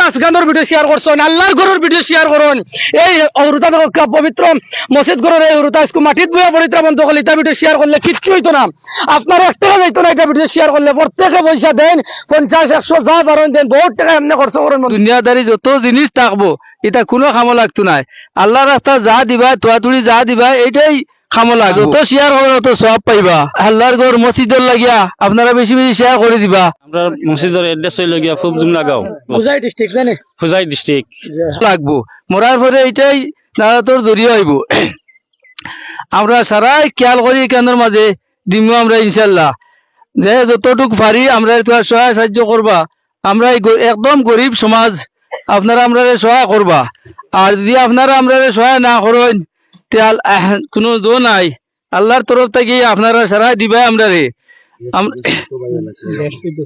নাচ গানের video share করছেন, আল্লাহর ঘরের ভিডিও শেয়ার করুন। এই অমৃতা পবিত্র মসজিদ ঘরের এই অমৃতা আজকে মাটিত বইয়া পরিত্রা বন্ধ করলে এটা ভিডিও শেয়ার করলে কিচ্ছু হইতো না। আপনার এক টাকা যাইতো না এটা ভিডিও শেয়ার করলে, প্রত্যেকে পয়সা দেন, পঞ্চাশ, একশো, যা পারেন দেন, বহুত টাকা এমনি খরচ করেন দুনিয়াদারি যত জিনিস থাকব, এটা কোনো খামো লাগতো নাই। আল্লাহ রাস্তা যা দিবা তোয়াতুড়ি যা দিবা, এইটাই খামো লাগবে যত শেয়ার হবে তত সব পাইবা। আল্লাহর ঘর মসজিদর লাগিয়া আপনারা বেশি বেশি শেয়ার করে দিবা। আমরা মসজিদের এড্রেস হইল গিয়া ফুব জুমলা গাঁও বুঝাই ডিস্ট্রিক্ট জানে ফুজাই ডিস্ট্রিক্ট লাগবো। মরার পরে এইটাই নারাতর জড়িয়ে হইব। আমরা সারাই খেয়াল করি কেন্দ্রের মাঝে। দিমু আমরা ইনশাল্লাহ। যে যতটুক পারি আমরা তোমার সহায় সাহায্য করবা। আমরা একদম গরিব সমাজ। আপনারা আমরা সহায় করবা। আর যদি আপনারা আমরা সহায় না করেন তেল কোনো জো নাই। আল্লাহর তরফ থেকে আপনারা সারাই দিবা আমরা রে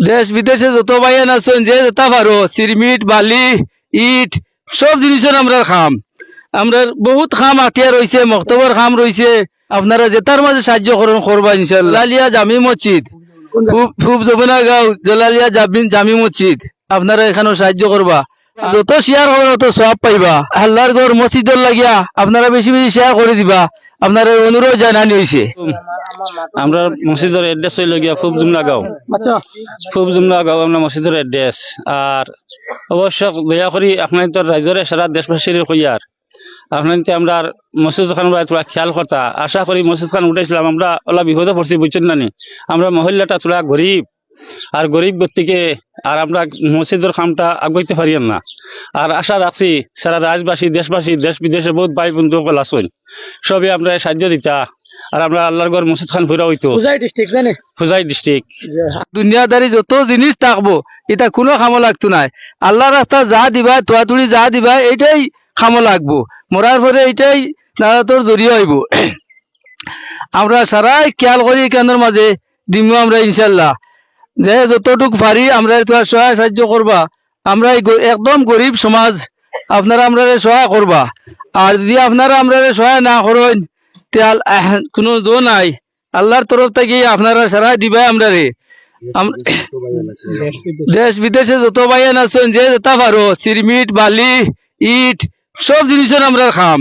দেশ বিদেশে যত বাইন আছেন, যে যেটা পারো সিরমিট বালি, ইট, সব জিনিসের আমরা খাম। আমরা বহুত খাম আটিয়া রয়েছে মক্তবর খাম রয়েছে আপনারা যেটার মাঝে সাহায্য করুন, করবা জালালিয়া জামি মসজিদ। খুব- যমুনা গাঁও, জলালিয়া জামি মসজিদ। আপনারা এখানেও সাহায্য করবা। যত শেয়ার হবে তত সব পাইবা। আল্লাহর ঘর মসজিদর লাগিয়া আপনারা বেশি বেশি শেয়ার করে দিবা। আপনার অনুরোধ জানানি হয়েছে। আমরা মসজিদের এড্রেস হইল গিয়া ফুব জুমলা গাঁও। আচ্ছা। ফুব জুমলা গাঁও আমরা মসজিদের এড্রেস আর অবশ্য দয়া করি আপনার তো রাজ্যরে সারা দেশবাসীর কইয়ার। আপনার আমরা মসজিদ খান তোরা খেয়াল করতা। আশা করি মসজিদ খান উঠেছিলাম আমরা ওলা বিপদে পড়ছি বুঝছেন না নি? আমরা মহিলাটা তোরা গরিব। আর গরিব ব্যক্তিকে আর আমরা মসজিদের কামটা আগাইতে পারি না। আর আশা রাখছি সারা রাজবাসী দেশবাসী দেশ বিদেশে বহুত ভাই বন্ধু সকল আসুন সবই আমরা সাহায্য দিতা। আর আমরা আল্লাহর ঘর মসজিদ খান ফুরা হইতো বুঝাই ডিস্ট্রিক্ট জানে? ফুজাই ডিস্ট্রিক্ট দুনিয়াদারি যত জিনিস থাকব এটা কোনো খামো লাগতো নাই। আল্লাহ রাস্তা যা দিবা তোয়াতুড়ি যা দিবা এইটাই খামো লাগবো। মরার পরে এইটাই নারাতর জড়িয়ে হইব। আমরা সারাই খেয়াল করি কেন্দ্রের মাঝে। দিমু আমরা ইনশাল্লাহ। যে যতটুক পারি আমরা তোমার সহায় সাহায্য করবা। আমরা একদম গরিব সমাজ, আপনারা আমরা সহায় করবা। আর যদি আপনারা আমরা সহায় না করেন কোনো জো নাই। আল্লাহর তরফ থেকে আপনারা সারাই দিবাই আমরা রে। দেশ বিদেশে যত বাইন আছেন, যে যেটা পারো সিরমিট বালি, ইট, সব জিনিসের আমরা খাম।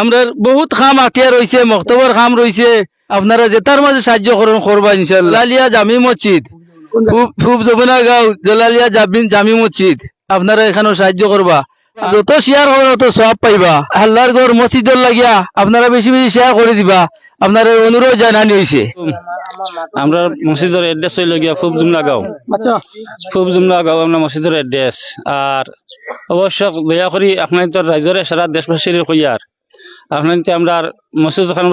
আমরা বহুত খাম আটিয়া রয়েছে মক্তবর খাম রয়েছে আপনারা যেটার মাঝে সাহায্য করুন করবা ইনশাল্লাহ জামি মসজিদ খুব খুব যমুনা গাঁও জলালিয়া জামিন জামি মসজিদ। আপনারা এখানেও সাহায্য করবা। যত শেয়ার হবে তত সব পাইবা। আল্লাহর ঘর মসজিদর লাগিয়া আপনারা বেশি বেশি শেয়ার করে দিবা। আপনার অনুরোধ জানানি হয়েছে। আমরা মসজিদের এড্রেস হইল গিয়া ফুব জুমলা গাঁও। আচ্ছা। ফুব জুমলা গাঁও আমরা মসজিদের এড্রেস আর অবশ্য দয়া করি আপনার তো রাজ্যরে সারা দেশবাসীর কইয়ার আপনার আমরা মসজিদ খান